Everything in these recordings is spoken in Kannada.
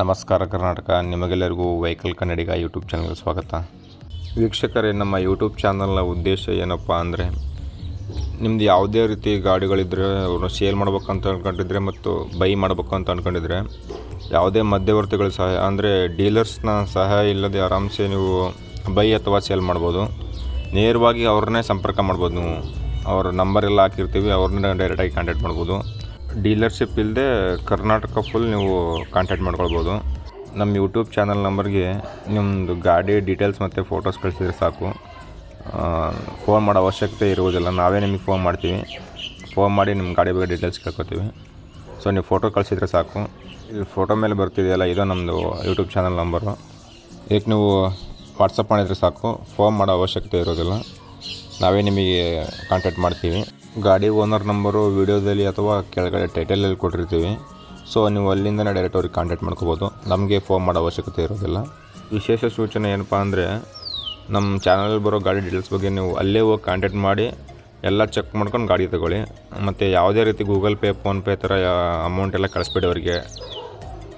ನಮಸ್ಕಾರ ಕರ್ನಾಟಕ. ನಿಮಗೆಲ್ಲರಿಗೂ ವೆಹಿಕಲ್ ಕನ್ನಡಿಗ ಯೂಟ್ಯೂಬ್ ಚಾನಲ್ಗೆ ಸ್ವಾಗತ. ವೀಕ್ಷಕರೇ, ನಮ್ಮ ಯೂಟ್ಯೂಬ್ ಚಾನಲ್ನ ಉದ್ದೇಶ ಏನಪ್ಪ ಅಂದರೆ, ನಿಮ್ದು ಯಾವುದೇ ರೀತಿ ಗಾಡಿಗಳಿದ್ದರೆ ಅವ್ರನ್ನ ಸೇಲ್ ಮಾಡ್ಬೇಕಂತ ಅಂದ್ಕೊಂಡಿದ್ರೆ ಮತ್ತು ಬೈ ಮಾಡಬೇಕು ಅಂತ ಅಂದ್ಕೊಂಡಿದ್ರೆ ಯಾವುದೇ ಮಧ್ಯವರ್ತಿಗಳ ಸಹಾಯ, ಅಂದರೆ ಡೀಲರ್ಸ್ನ ಸಹಾಯ ಇಲ್ಲದೆ ಆರಾಮ್ಸೆ ನೀವು ಬೈ ಅಥವಾ ಸೇಲ್ ಮಾಡ್ಬೋದು. ನೇರವಾಗಿ ಅವ್ರನ್ನೇ ಸಂಪರ್ಕ ಮಾಡ್ಬೋದು ನೀವು. ಅವ್ರ ನಂಬರ್ ಎಲ್ಲ ಹಾಕಿರ್ತೀವಿ, ಅವ್ರನ್ನ ಡೈರೆಕ್ಟಾಗಿ ಕಾಂಟ್ಯಾಕ್ಟ್ ಮಾಡ್ಬೋದು. ಡೀಲರ್ಶಿಪ್ ಇಲ್ಲದೆ ಕರ್ನಾಟಕ ಫುಲ್ ನೀವು ಕಾಂಟ್ಯಾಕ್ಟ್ ಮಾಡ್ಕೊಳ್ಬೋದು. ನಮ್ಮ ಯೂಟ್ಯೂಬ್ ಚಾನಲ್ ನಂಬರ್ಗೆ ನಿಮ್ಮದು ಗಾಡಿ ಡೀಟೇಲ್ಸ್ ಮತ್ತು ಫೋಟೋಸ್ ಕಳಿಸಿದ್ರೆ ಸಾಕು. ಫೋನ್ ಮಾಡೋ ಅವಶ್ಯಕತೆ ಇರುವುದಿಲ್ಲ. ನಾವೇ ನಿಮಗೆ ಫೋನ್ ಮಾಡ್ತೀವಿ. ಫೋನ್ ಮಾಡಿ ನಿಮ್ಮ ಗಾಡಿ ಬಗ್ಗೆ ಡೀಟೇಲ್ಸ್ ಕೇಳ್ಕೊತೀವಿ. ಸೊ ನೀವು ಫೋಟೋ ಕಳಿಸಿದ್ರೆ ಸಾಕು. ಇಲ್ಲಿ ಫೋಟೋ ಮೇಲೆ ಬರ್ತಿದೆಯಲ್ಲ, ಇದು ನಮ್ಮದು ಯೂಟ್ಯೂಬ್ ಚಾನಲ್ ನಂಬರು ಇದಕ್ಕೆ ನೀವು ವಾಟ್ಸಪ್ ಮಾಡಿದರೆ ಸಾಕು. ಫೋನ್ ಮಾಡೋ ಅವಶ್ಯಕತೆ ಇರೋದಿಲ್ಲ ನಾವೇ ನಿಮಗೆ ಕಾಂಟ್ಯಾಕ್ಟ್ ಮಾಡ್ತೀವಿ. ಗಾಡಿ ಓನರ್ ನಂಬರು ವೀಡಿಯೋದಲ್ಲಿ ಅಥವಾ ಕೆಳಗಡೆ ಟೈಟಲಲ್ಲಿ ಕೊಟ್ಟಿರ್ತೀವಿ. ಸೊ ನೀವು ಅಲ್ಲಿಂದನೇ ಡೈರೆಕ್ಟ್ ಅವ್ರಿಗೆ ಕಾಂಟ್ಯಾಕ್ಟ್ ಮಾಡ್ಕೋಬೋದು. ನಮಗೆ ಫೋನ್ ಮಾಡೋ ಅವಶ್ಯಕತೆ ಇರೋದಿಲ್ಲ. ವಿಶೇಷ ಸೂಚನೆ ಏನಪ್ಪ ಅಂದರೆ ನಮ್ಮ ಚಾನಲಲ್ಲಿ ಬರೋ ಗಾಡಿ ಡೀಟೇಲ್ಸ್ ಬಗ್ಗೆ ನೀವು ಅಲ್ಲೇ ಹೋಗಿ ಕಾಂಟ್ಯಾಕ್ಟ್ ಮಾಡಿ, ಎಲ್ಲ ಚೆಕ್ ಮಾಡ್ಕೊಂಡು ಗಾಡಿ ತಗೊಳ್ಳಿ. ಮತ್ತು ಯಾವುದೇ ರೀತಿ ಗೂಗಲ್ ಪೇ ಫೋನ್ಪೇ ಥರ ಅಮೌಂಟ್ ಎಲ್ಲ ಕಳಿಸ್ಬೇಡಿ ಅವರಿಗೆ.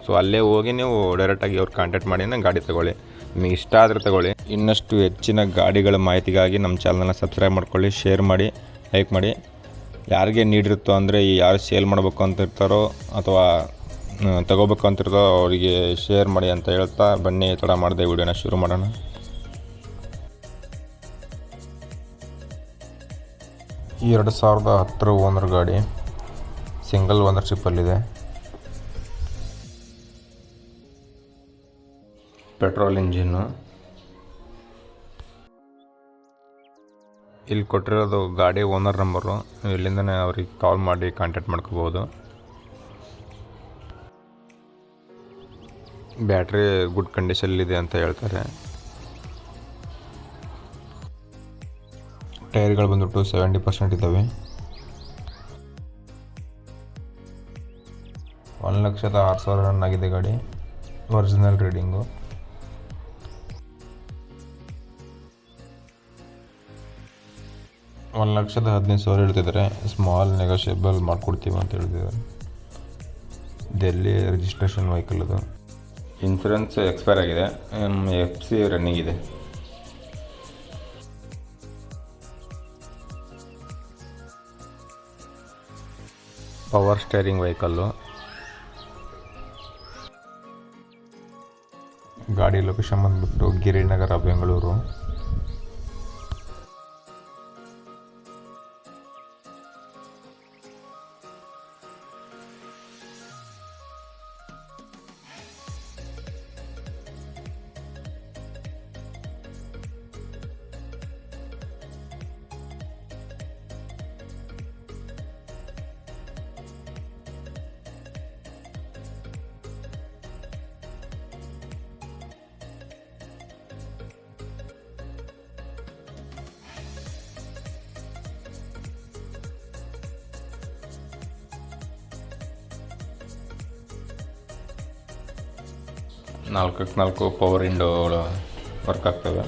ಸೊ ಅಲ್ಲೇ ಹೋಗಿ ನೀವು ಡೈರೆಕ್ಟಾಗಿ ಅವ್ರು ಕಾಂಟ್ಯಾಕ್ಟ್ ಮಾಡಿನೇ ಗಾಡಿ ತಗೊಳ್ಳಿ. ನಿಮಗೆ ಇಷ್ಟ ಆದರೆ ತಗೊಳ್ಳಿ. ಇನ್ನಷ್ಟು ಹೆಚ್ಚಿನ ಗಾಡಿಗಳ ಮಾಹಿತಿಗಾಗಿ ನಮ್ಮ ಚಾನಲನ್ನ ಸಬ್ಸ್ಕ್ರೈಬ್ ಮಾಡ್ಕೊಳ್ಳಿ ಶೇರ್ ಮಾಡಿ. ಲೈಕ್ ಮಾಡಿ. ಯಾರಿಗೆ ನೀಡಿರುತ್ತೋ ಅಂದರೆ ಯಾರು ಸೇಲ್ ಮಾಡಬೇಕು ಅಂತ ಇರ್ತಾರೋ ಅಥವಾ ತಗೋಬೇಕು ಅಂತಿರ್ತಾರೋ ಅವರಿಗೆ ಶೇರ್ ಮಾಡಿ ಅಂತ ಹೇಳ್ತಾ ಬನ್ನಿ ತಡ ಮಾಡಿದೆ ವಿಡಿಯೋನ ಶುರು ಮಾಡೋಣ. ಎರಡು ಸಾವಿರದ ಹತ್ತರ ಓನರ್ ಗಾಡಿ ಸಿಂಗಲ್ ಓನರ್ಶಿಪ್ಪಲ್ಲಿದೆ ಪೆಟ್ರೋಲ್ ಇಂಜಿನ್ನು ಇಲ್ಲಿ ಕೊಟ್ಟಿರೋದು ಗಾಡಿ ಓನರ್ ನಂಬರು. ಇಲ್ಲಿಂದನೇ ಅವ್ರಿಗೆ ಕಾಲ್ ಮಾಡಿ ಕಾಂಟ್ಯಾಕ್ಟ್ ಮಾಡ್ಕೋಬೋದು. ಬ್ಯಾಟ್ರಿ ಗುಡ್ ಕಂಡೀಷನಲ್ಲಿದೆ ಅಂತ ಹೇಳ್ತಾರೆ. ಟೈರ್ಗಳು ಬಂದುಬಿಟ್ಟು ಸೆವೆಂಟಿ ಪರ್ಸೆಂಟ್ ಇದ್ದಾವೆ. ಒಂದು ಲಕ್ಷದ ಆರು ಸಾವಿರ ರನ್ ಆಗಿದೆ ಗಾಡಿ. ಒರಿಜಿನಲ್ ರೀಡಿಂಗು ಒಂದು ಲಕ್ಷದ ಹದಿನೈದು ಸಾವಿರ ಹೇಳ್ತಿದ್ದಾರೆ ಸ್ಮಾಲ್ ನೆಗೋಷಿಯಬಲ್ ಮಾಡಿಕೊಡ್ತೀವಿ ಅಂತ ಹೇಳ್ತಿದ್ದಾರೆ ಡೆಲ್ಲಿ ರಿಜಿಸ್ಟ್ರೇಷನ್ ವೆಹಿಕಲ್ ಅದು. ಇನ್ಸೂರೆನ್ಸ್ ಎಕ್ಸ್ಪೈರ್ ಆಗಿದೆ. ಎಫ್ ಸಿ ರನ್ನಿಂಗ್ ಇದೆ. ಪವರ್ ಸ್ಟೇರಿಂಗ್ ವೆಹಿಕಲ್ಲು ಗಾಡಿ ಲೊಕೇಶನ್ ಬಂದುಬಿಟ್ಟು ಗಿರಿನಗರ ಬೆಂಗಳೂರು. ನಾಲ್ಕಕ್ಕೆ ನಾಲ್ಕು ಪವರ್ ಇಂಡೋಗಳು ವರ್ಕ್ ಆಗ್ತವೆ